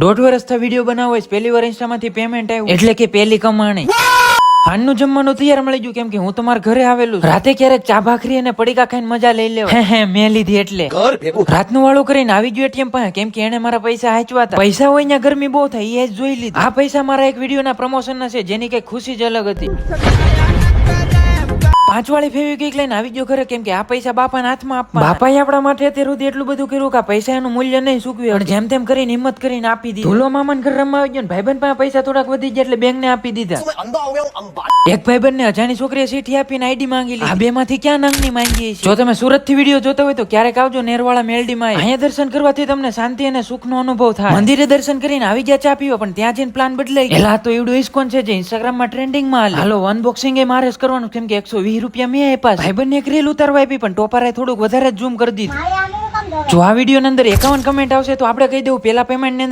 દોઢ વર્ષથી વીડિયો બનાવો છે પહેલી વાર ઇન્સ્ટામાંથી પેમેન્ટ આવ્યું. એટલે કે પહેલી કમાણી. હાનનું જમવાનું તૈયાર મળી ગયું કેમ કે હું તમારા ઘરે આવેલું રાતે ક્યારેક ચા ભાખરી અને પડીકા ખાઈને મજા લઈ લેવા હે હે મેં લીધી એટલે. રાતનું વાળું કરીને આવી ગયું એટીએમ પાસે કેમ કે એને મારા પૈસા હાચવા હતા. પૈસા હોય ત્યાં ગરમી બહુ થાય એ જ જોઈ લીધી. આ પૈસા મારા એક વીડિયો ના પ્રમોશન ના છે જેની કઈ ખુશી જ અલગ હતી. કાચવાળી ફેવિક્વિક લઈને આવી ગયો ખરે કેમ કે આ પૈસા બાપાના હાથમાં આપવા બાપાએ આપણા માટે અત્યાર સુધી એટલું બધું કર્યું કે આ પૈસા એનું મૂલ્ય નહીં ચૂકવ્યું અને જેમ તેમ કરીને હિંમત કરીને આપી દીધી. ધૂલો મામાન ઘર રમવા આવી ગયો ભાઈબંધ પાસે પૈસા થોડાક વધી ગયા એટલે બેંકને આપી દીધા. એક ભાઈબંધને અજાણી છોકરીએ સીઠી આપીને આઈડી માંગી લીધી. આ બેમાંથી ક્યાં નામની માંગી જો તમે સુરતથી વીડિયો જોતા હોય તો ક્યારેક આવજો નેરવાળા મેલડીમાં અહીંયા દર્શન કરવાથી તમને શાંતિ અને સુખનો અનુભવ થાય. મંદિરે દર્શન કરીને આવી ગયા ચા પીવા પણ ત્યાં જઈને પ્લાન બદલાઈ ગયા. તો એવડું ઇસ્કોન છે જે ઇન્સ્ટાગ્રામમાં ટ્રેન્ડિંગમાં હાલો. અનબોક્સિંગ એ મારે જ કરવાનું કેમ કે એકસો વીસ રૂપિયા મેં આપ્યા ભાઈ બંને એક રીલ ઉતારવા આપી પણ ટોપરાએ થોડુંક વધારે જ ઝૂમ કરી દીધું. જો આ વિડીયોની અંદર એકાવન કમેન્ટ આવશે તો આપણે કહી દેવું પહેલા પેમેન્ટની અંદર